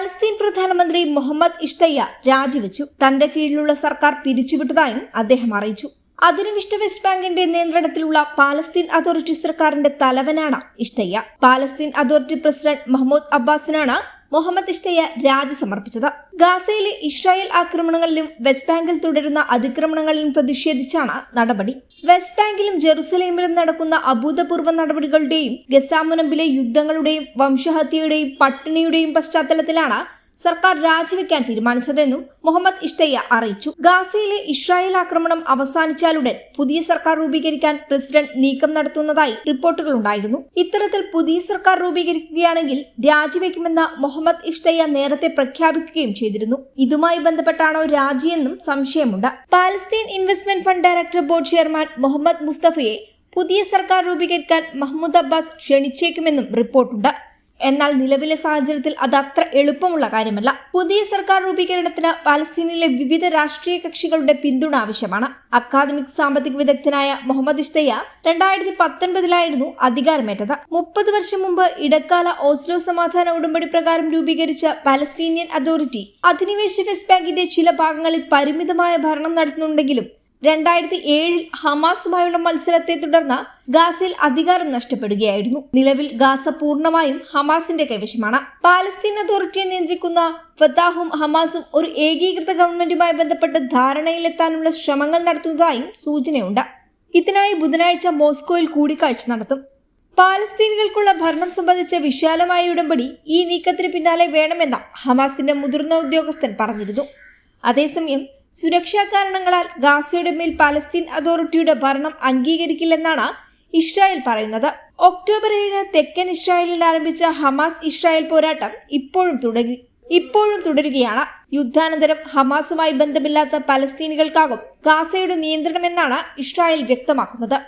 Palestine പ്രധാനമന്ത്രി മുഹമ്മദ് ഇഷ്തയ്യ രാജിവെച്ചു. തന്റെ കീഴിലുള്ള സർക്കാർ പിരിച്ചുവിട്ടതായും അദ്ദേഹം അറിയിച്ചു. അധിനിവിഷ്ട വെസ്റ്റ് ബാങ്കിന്റെ നിയന്ത്രണത്തിലുള്ള പാലസ്തീൻ അതോറിറ്റി സർക്കാരിന്റെ തലവനാണ് Shtayyeh. Palestine authority president Mahmoud അബ്ബാസിനാണ് Muhammad Shtayyeh രാജി സമർപ്പിച്ചത് ഗാസയിലെ ഇസ്രായേൽ ആക്രമണങ്ങളിലും വെസ്റ്റ് ബാങ്കിൽ തുടരുന്ന അതിക്രമണങ്ങളിലും പ്രതിഷേധിച്ചാണ് നടപടി. വെസ്റ്റ് ബാങ്കിലും ജെറുസലേമിലും നടക്കുന്ന അഭൂതപൂർവ നടപടികളുടെയും ഗസാമുനമ്പിലെ യുദ്ധങ്ങളുടെയും വംശഹത്യയുടെയും പട്ടിണിയുടെയും പശ്ചാത്തലത്തിലാണ് സർക്കാർ രാജിവെക്കാൻ തീരുമാനിച്ചതെന്നും മുഹമ്മദ് ഇഷ്തയ്യ അറിയിച്ചു. ഗാസയിലെ ഇസ്രായേൽ ആക്രമണം അവസാനിച്ചാലുടൻ പുതിയ സർക്കാർ രൂപീകരിക്കാൻ പ്രസിഡന്റ് നീക്കം നടത്തുന്നതായി റിപ്പോർട്ടുകൾ ഉണ്ടായിരുന്നു. ഇത്തരത്തിൽ പുതിയ സർക്കാർ രൂപീകരിക്കുകയാണെങ്കിൽ രാജിവെക്കുമെന്ന് മുഹമ്മദ് ഇഷ്തയ്യ നേരത്തെ പ്രഖ്യാപിക്കുകയും ചെയ്തിരുന്നു. ഇതുമായി ബന്ധപ്പെട്ടാണോ രാജിയെന്നും സംശയമുണ്ട്. Palestine investment fund director board chairman Mohammad മുസ്തഫയെ പുതിയ സർക്കാർ രൂപീകരിക്കാൻ മഹ്മൂദ് അബ്ബാസ് ക്ഷണിച്ചേക്കുമെന്നും റിപ്പോർട്ടുണ്ട്. എന്നാൽ നിലവിലെ സാഹചര്യത്തിൽ അത് അത്ര എളുപ്പമുള്ള കാര്യമല്ല. പുതിയ സർക്കാർ രൂപീകരണത്തിന് പാലസ്തീനിലെ വിവിധ രാഷ്ട്രീയ കക്ഷികളുടെ പിന്തുണ ആവശ്യമാണ്. അക്കാദമിക് സാമ്പത്തിക വിദഗ്ധനായ മുഹമ്മദ് ഇഷ്തയ്യ രണ്ടായിരത്തി പത്തൊൻപതിലായിരുന്നു അധികാരമേറ്റത്. മുപ്പത് വർഷം മുമ്പ് ഇടക്കാല ഓസ്ലോ സമാധാന ഉടമ്പടി പ്രകാരം രൂപീകരിച്ച പാലസ്തീനിയൻ അതോറിറ്റി അധിനിവേശ വെസ്റ്റ് ബാങ്കിന്റെ ചില ഭാഗങ്ങളിൽ പരിമിതമായ ഭരണം നടത്തുന്നുണ്ടെങ്കിലും രണ്ടായിരത്തി ഏഴിൽ ഹമാസുമായുള്ള മത്സരത്തെ തുടർന്ന് ഗാസയിൽ അധികാരം നഷ്ടപ്പെടുകയായിരുന്നു. നിലവിൽ ഗാസ പൂർണമായും ഹമാസിന്റെ കൈവശമാണ്. പാലസ്തീൻ അതോറിറ്റിയെ നിയന്ത്രിക്കുന്ന ഫത്താഹും ഹമാസും ഒരു ഏകീകൃത ഗവൺമെന്റുമായി ബന്ധപ്പെട്ട് ധാരണയിലെത്താനുള്ള ശ്രമങ്ങൾ നടത്തുന്നതായും സൂചനയുണ്ട്. ഇതിനായി ബുധനാഴ്ച മോസ്കോയിൽ കൂടിക്കാഴ്ച നടത്തും. പാലസ്തീനികൾക്കുള്ള ഭരണം സംബന്ധിച്ച വിശാലമായ ഉടമ്പടി ഈ നീക്കത്തിന് പിന്നാലെ വേണമെന്ന ഹമാസിന്റെ മുതിർന്ന ഉദ്യോഗസ്ഥൻ പറഞ്ഞിരുന്നു. അതേസമയം സുരക്ഷാ കാരണങ്ങളാൽ ഗാസയുടെ മേൽ പാലസ്തീൻ അതോറിറ്റിയുടെ ഭരണം അംഗീകരിക്കില്ലെന്നാണ് ഇസ്രായേൽ പറയുന്നത്. ഒക്ടോബർ ഏഴിന് തെക്കൻ ഇസ്രായേലിൽ ആരംഭിച്ച ഹമാസ് ഇസ്രായേൽ പോരാട്ടം ഇപ്പോഴും തുടങ്ങി ഇപ്പോഴും തുടരുകയാണ്. യുദ്ധാനന്തരം ഹമാസുമായി ബന്ധമില്ലാത്ത പലസ്തീനികൾക്കാകും ഗാസയുടെ നിയന്ത്രണമെന്നാണ് ഇസ്രായേൽ വ്യക്തമാക്കുന്നത്.